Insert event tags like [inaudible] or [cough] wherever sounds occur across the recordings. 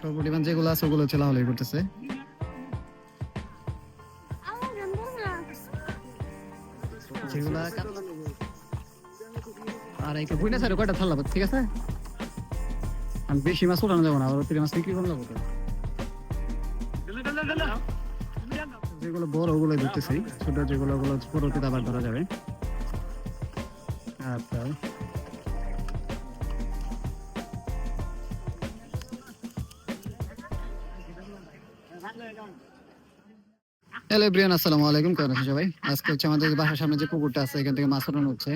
সর্বপরিমাণ যেগুলো আছে ওগুলো হচ্ছে লাহলাই করতেছে আর একটা বুইনা কয়টা ঠিক আছে? আমি বেশি মাছ উঠানো যাব না, আবার তিন মাছ যেগুলো বড় ওগুলো ধরতেছি। ছোট যেগুলো, ওগুলো আবার ধরা যাবে। আচ্ছা হ্যালো ব্রিয়ান আসসালামু আলাইকুম। কেমন আছেন সবাই? আজকে হচ্ছে আমাদের বাসার সামনে যে পুকুরটা আছে, এখান থেকে মাছ উঠানো হচ্ছে।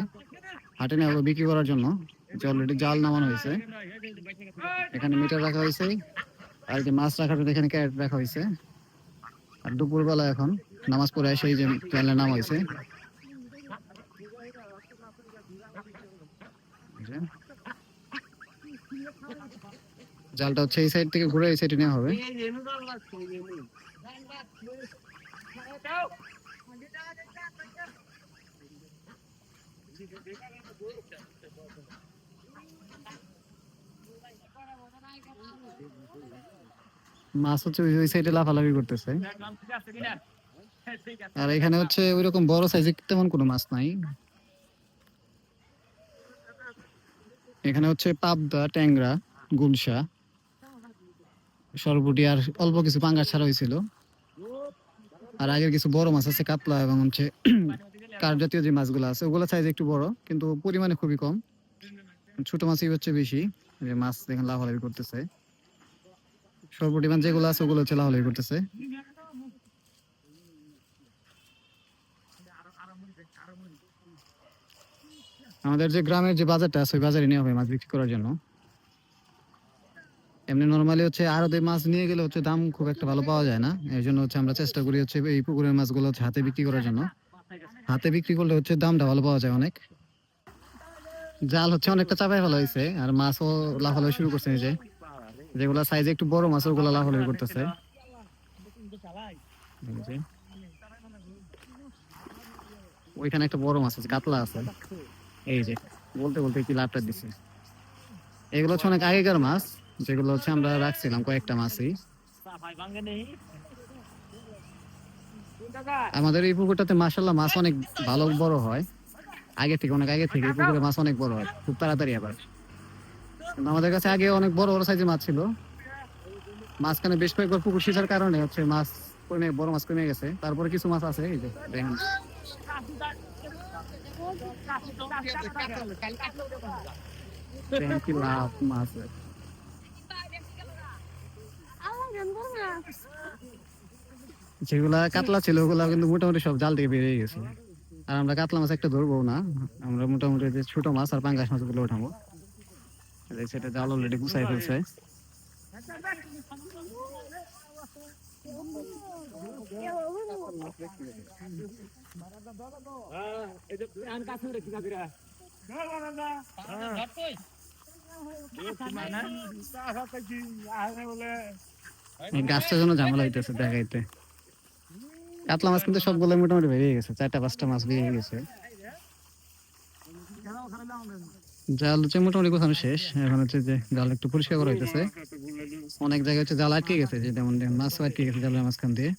হাটে নেওয়া বিক্রি করার জন্য। যে অলরেডি জাল নামানো হয়েছে। এখানে মিটার রাখা হয়েছে। আর যে মাছ রাখার জন্য এখানে ক্যারেট রাখা হয়েছে। আর দুপুরবেলা এখন নামাজ পড়ে এসে এই যে জালে নামা হয়েছে। জালটা হচ্ছে এই সাইড থেকে ঘুরে এই সাইডে নেওয়া হবে। মাছ হচ্ছে ওই- সাইডে লাফালাফি করতেছে। আর এখানে হচ্ছে ওইরকম বড় সাইজের তেমন কোনো মাছ নাই। এখানে হচ্ছে পাবদা, ট্যাংরা, গুলশা, সরবুটি আর অল্প কিছু পাঙ্গাস ছাড়া হয়েছিল। আর আগের কিছু বড় মাছ আছে, কাতলা এবং হচ্ছে [clears throat] কার জাতীয় যে মাছগুলো আছে, ওগুলো সাইজ একটু বড়, কিন্তু পরিমাণে খুবই কম। ছোট মাছই হচ্ছে বেশি যে মাছ দেখেন লাফালাফি করতেছে। সর্বপরিমাণ যেগুলো আছে, ওগুলো হচ্ছে লাফালাফি করতেছে। আমাদের যে গ্রামের যে বাজারটা আছে, ওই বাজারে নেওয়া হবে মাছ বিক্রি করার জন্য। এমনি নর্মালি হচ্ছে আরতে মাছ নিয়ে গেলে হচ্ছে দাম খুব একটা ভালো পাওয়া যায় না। এই জন্য হচ্ছে আমরা চেষ্টা করি হচ্ছে এই পুকুরের মাছগুলো হচ্ছে হাতে বিক্রি করার জন্য। হাতে বিক্রি করলে হচ্ছে দামটা ভালো পাওয়া যায় অনেক। জাল হচ্ছে অনেকটা চাপাই ফেলা হয়েছে, আর মাছও লাফালাফি শুরু করছে যে। যেগুলো সাইজে একটু বড় মাছ, ওগুলো লাফালাফি করতেছে। ওইখানে একটা বড় মাছ আছে, কাতলা আছে। এই যে, বলতে বলতে কি লাভটা দিছে। এগুলো হচ্ছে অনেক আগেকার মাছ। যেগুলো হচ্ছে আমরা রাখছিলাম, কয়েকটা মাছই। আমাদের এই পুকুরটাতে মাসাল্লাহ মাছ অনেক ভালো বড় হয়। আগে থেকে, অনেক আগে থেকে এই পুকুরে মাছ অনেক বড় হয়, খুব তাড়াতাড়ি আবার। আমাদের কাছে আগে অনেক বড় বড় সাইজের মাছ ছিল। মাঝখানে বেশ কয়েকবার পুকুর সিজার কারণে হচ্ছে মাছ কমে, বড় মাছ কমে গেছে। তারপরে কিছু মাছ আছে, এই যে, দেখেন। কি লাভ মাছের যেগুলা কাতলা ছিল, ওগুলা কিন্তু মোটামুটি সব জাল থেকে বেরিয়ে গেছে। আর আমরা কাতলা মাছ একটা ধরবো না, আমরা মোটামুটি যে ছোট মাছ আর পাঙ্গাস মাছগুলো এই সেটা জাল অলরেডি গুছাই ফেলছে। এই গাছটার যেন ঝামেলা হইতেছে দেখাইতে। কাতলা মাছ কিন্তু সবগুলো মোটামুটি বেরিয়ে গেছে, চারটা পাঁচটা মাছ বেরিয়ে গেছে। জাল হচ্ছে মোটামুটি গোছানো শেষ, এখন হচ্ছে যে জাল একটু পরিষ্কার করা হইতেছে। অনেক জায়গায় হচ্ছে জাল আটকে গেছে, যে যেমন মাছ আটকে গেছে জালের মাঝখান দিয়ে।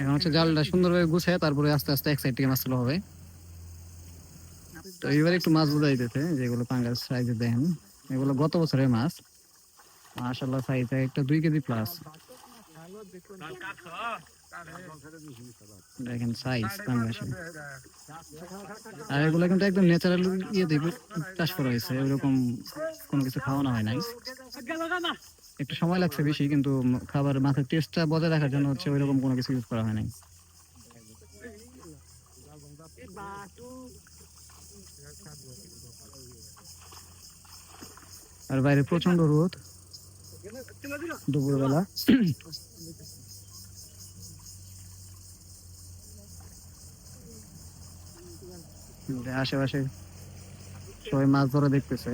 এখন হচ্ছে জালটা সুন্দরভাবে গুছায় তারপরে আস্তে আস্তে এক সাইড থেকে মাছ তোলা হবে। তো এবার একটু মাছ বোঝা দিতেছে যেগুলো পাঙ্গাস সাইজে দেখেন, এগুলো গত বছরের মাছ। মাশাল্লাহ সাইজ একটা দুই কেজি প্লাস দেখেন সাইজ আর এগুলো কিন্তু একদম ন্যাচারাল ইয়ে দিয়ে চাষ করা হয়েছে এরকম কোনো কিছু খাওয়ানো হয় নাই। একটু সময় লাগছে বেশি, কিন্তু খাবার মাছের টেস্টটা বজায় রাখার জন্য হচ্ছে ওইরকম কোনো কিছু ইউজ করা হয় নাই। আর বাইরে প্রচণ্ড রোদ। দুপুরবেলা। আশেপাশে সবাই মাছ ধরা দেখতেছে।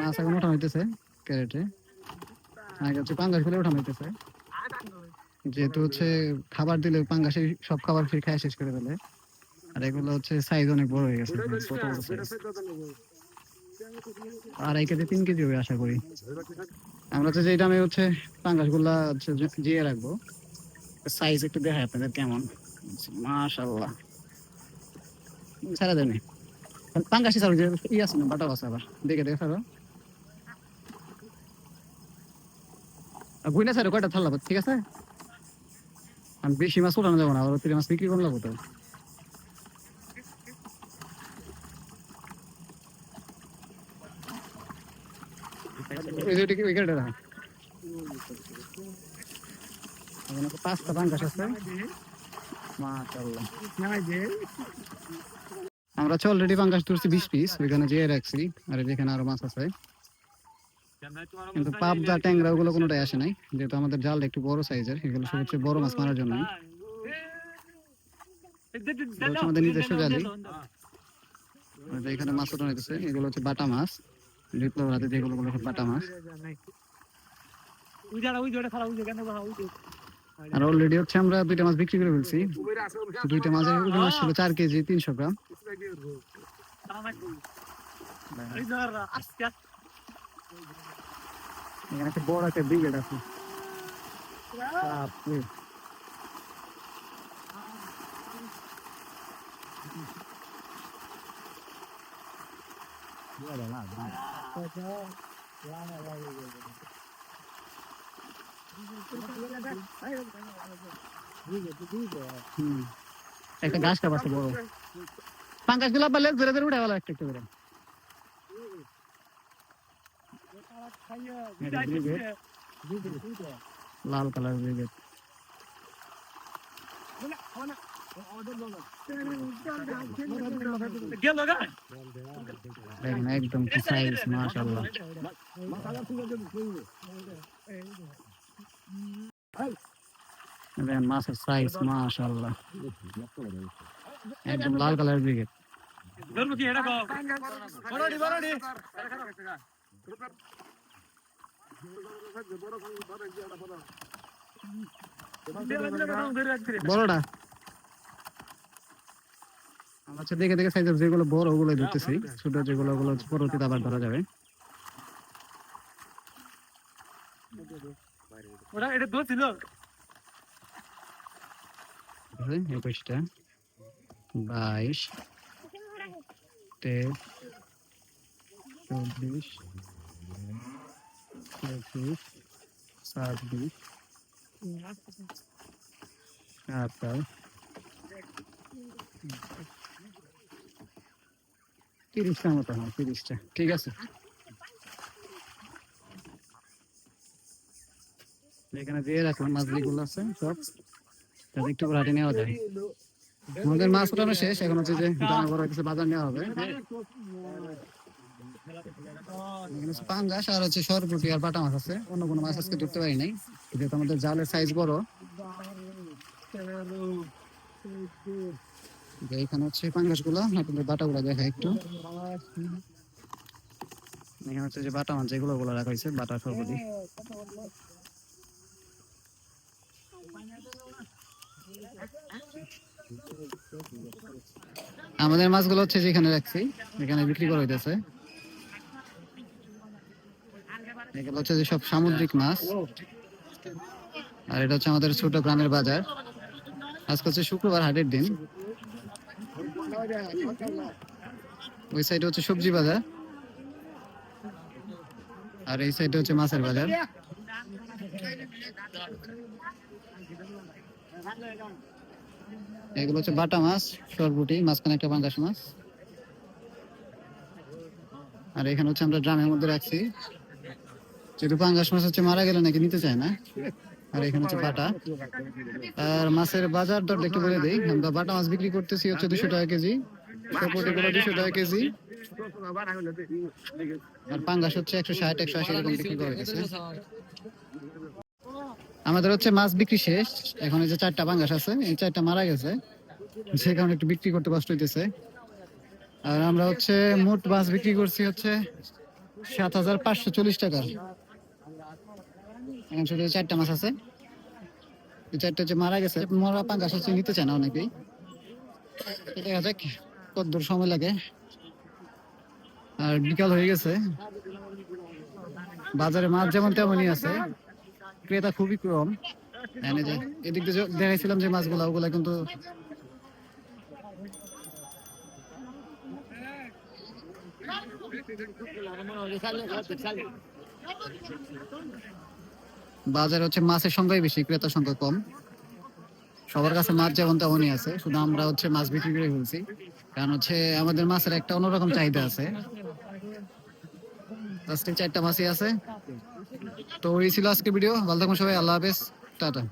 মাছ এখন ওঠানো হইতেছে ক্যারেটে। আগে হচ্ছে পাঙ্গাস ওঠানো হইতেছে। যেহেতু হচ্ছে খাবার দিলে পাঙ্গাসে সব খাবার ফির খায় শেষ করে ফেলে। আর এগুলো হচ্ছে সাইজ অনেক বড় হয়ে গেছে আড়াই কেজি তিন কেজি হবে আশা করি। আমরা হচ্ছে যেটা আমি হচ্ছে পাঙ্গাসগুলা হচ্ছে জিয়ে রাখব। সাইজ একটু দেখাই আপনাদের কেমন। মাশাল্লাহ ছাড়া দেয়নি পাঙ্গাসি যে ই আছে না বাটা আছে দেখে দেখে ছাড়ো গুইনা ছাড়ো কয়টা থাল্লা ঠিক আছে? আমি বেশি মাছ উঠানো যাব না, আবার তিন মাছ বিক্রি করলাম তো। ওই যে কি- ওই গাড়িটা রাখ। এখানে তো পাঁচটা পাঙ্গাস আছে। মাশাআল্লাহ। আমরা হচ্ছে অলরেডি পাঙ্গাস ধরছি বিশ পিস ওইখানে যেয়ে রাখছি আর যেখানে আরও মাছ আছে। কিন্তু পাবদা, ট্যাংরা, ওগুলো কোনোটাই আসে নাই, যেহেতু আমাদের জাল একটু বড় সাইজের এগুলো সব হচ্ছে বড় মাছ মারার জন্য আমাদের নিজস্ব জালি। এখানে মাছ ওঠানো হইতেছে, এগুলো হচ্ছে বাটা মাছ বিপ্লব হাতে যেগুলো বাটা মাছ। আর অলরেডি হচ্ছে আমরা দুইটা মাছ বিক্রি করে ফেলছি। দুইটা মাছের ওজন মাছ চার কেজি, তিনশো গ্রাম। এখানে একটা বড় একটা ব্রিগেড আছে। একটা গাছ কাপ আছে, বড়। পাঙ্কাশগুলো লেজ ধরে ধরে উঠে গেল একটা একটা করে। লাল কালার ব্রিগেড। একদম সাইজ মাশাআল্লাহ। মাছের সাইজ মাশাআল্লাহ। একদম লাল ব্রিগেড। আমরা দেখে দেখে সাইজ যেগুলো বড় ওগুলো ধরতেছি। ছোট যেগুলো, ওগুলো পরবর্তীতে আবার ধরা যাবে। তাহলে একুশটা, বাইশ, তেইশ, চব্বিশ, পঁচিশ, ছাব্বিশ সাতাশ তিরিশটা মতো হ্যাঁ তিরিশটা। ঠিক আছে? এখানে দিয়ে রাখলাম মাছগুলো আছে, সব একটু হাটে নেওয়া যায়। আমাদের মাছ উঠানো শেষ, এখন হচ্ছে যে দানা বড় কিছু বাজার নেওয়া হবে। পাঙ্গাস আর হচ্ছে সরপুটি আর বাটা মাছ আছে। অন্য কোনো মাছ আজকে ধরতে পারি নাই। যেহেতু আমাদের জালের সাইজ বড়। যে এখানে হচ্ছে পাঙ্গাসগুলো আপনাদের বাটা গুলো দেখা একটু। এখানে হচ্ছে যে বাটা মাছ, যেগুলো গুলো রাখা হয়েছে, বাটা সরপুটি। আমাদের মাছগুলো হচ্ছে যেখানে রাখছি এখানে বিক্রি করা হইতেছে। এগুলো হচ্ছে যে সব সামুদ্রিক মাছ। আর এটা হচ্ছে আমাদের ছোট গ্রামের বাজার। আজকে হচ্ছে শুক্রবার, হাটের দিন। ওই সাইডে হচ্ছে সবজি বাজার। আর এই সাইডে হচ্ছে মাছের বাজার। এগুলো হচ্ছে বাটা মাছ সরবুটি মাঝখানে একটা পাঙ্গাস মাছ। আর এখানে হচ্ছে আমরা ড্রামের মধ্যে রাখছি। যেহেতু পাঙ্গাস মাছ হচ্ছে মারা গেলে নাকি নিতে চায় না। আর এখানে হচ্ছে বাটা। আর মাছের বাজার দর একটু বলে দিই। আমরা বাটা মাছ বিক্রি করতেছি হচ্ছে দুশো টাকা কেজি। সরবুটি গুলো দুশো টাকা কেজি। আর পাঙ্গাস হচ্ছে একশো ষাট, একশো আশি এরকম বিক্রি করে গেছে আমাদের হচ্ছে মাছ বিক্রি শেষ। এখন এই যে চারটা পাঙ্গাস আছে, এই চারটা মারা গেছে। সে কারণে একটু বিক্রি করতে কষ্ট হইতেছে। আর আমরা হচ্ছে মোট মাছ বিক্রি করছি হচ্ছে সাত হাজার পাঁচশো চল্লিশ টাকার এখন শুধু চারটা মাছ আছে। এই চারটা যে মারা গেছে। মরা পাঙ্গাস হচ্ছে নিতে চায় না অনেকেই। দেখা যাক কত দূর সময় লাগে। আর বিকাল হয়ে গেছে। বাজারে মাছ যেমন তেমনই আছে। ক্রেতা খুবই কম। এদিক দিয়ে দেখাইছিলাম যে মাছগুলা, ওগুলা কিন্তু বাজারে হচ্ছে মাছের সংখ্যাই বেশি, ক্রেতার সংখ্যা কম। সবার কাছে মাছ যেমন তেমনই আছে, শুধু আমরা হচ্ছে মাছ বিক্রি করে ফেলছি। কারণ হচ্ছে আমাদের মাছের একটা অন্যরকম চাহিদা আছে। চারটা মাছই আছে। তো এই ছিল আজকে ভিডিও ভালো থাকুন সবাই আল্লাহ হাফেজ। টাটা।